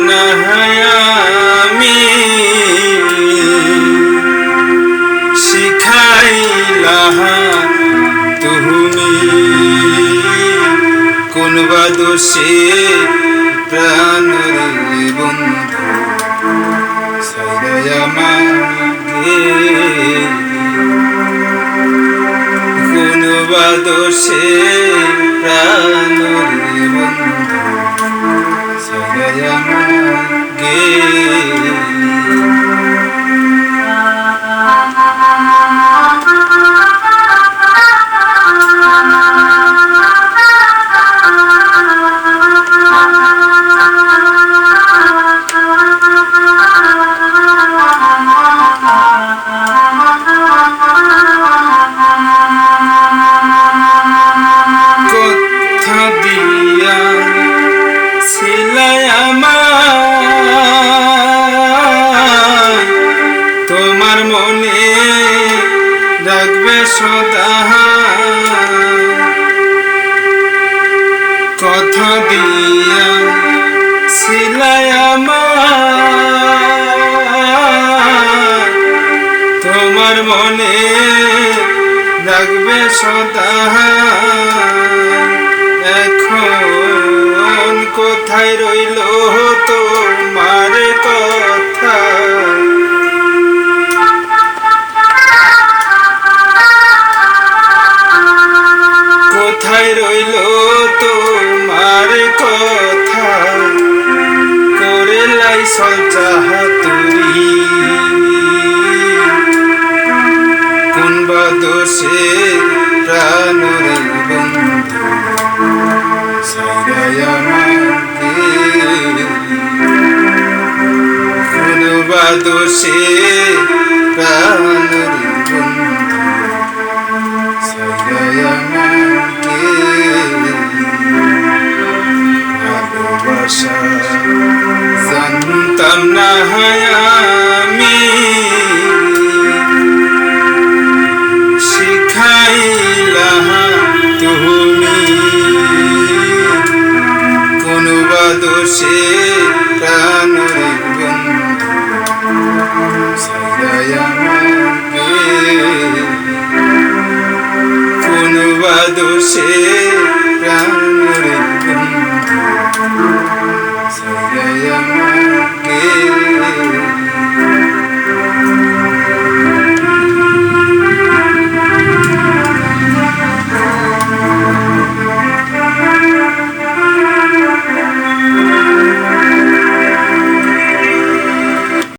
না আমি শিখাইলাহা তুমি কোন বা দোষে প্রাণ বন্ধু সদয় প্রাণ বন্ধু সাইরাই রাখবে সদা। কথা দিয়া ছিলাই আমার। তোমার মনে রাখবে সদা। এখন কোথায় রইল তোমার কথা? রইল তোমার কথা। করে লাই চাহাতুরি কোন বা দোষে প্রাণ রে বন্ধু আমাকে। কোন দোষে প্রাণ ভালোবাসা জানতাম না আমি শিখাইলা তুমি। কোন বা দোষে প্রাণ কোন বা দোষে প্রাণ எங்கே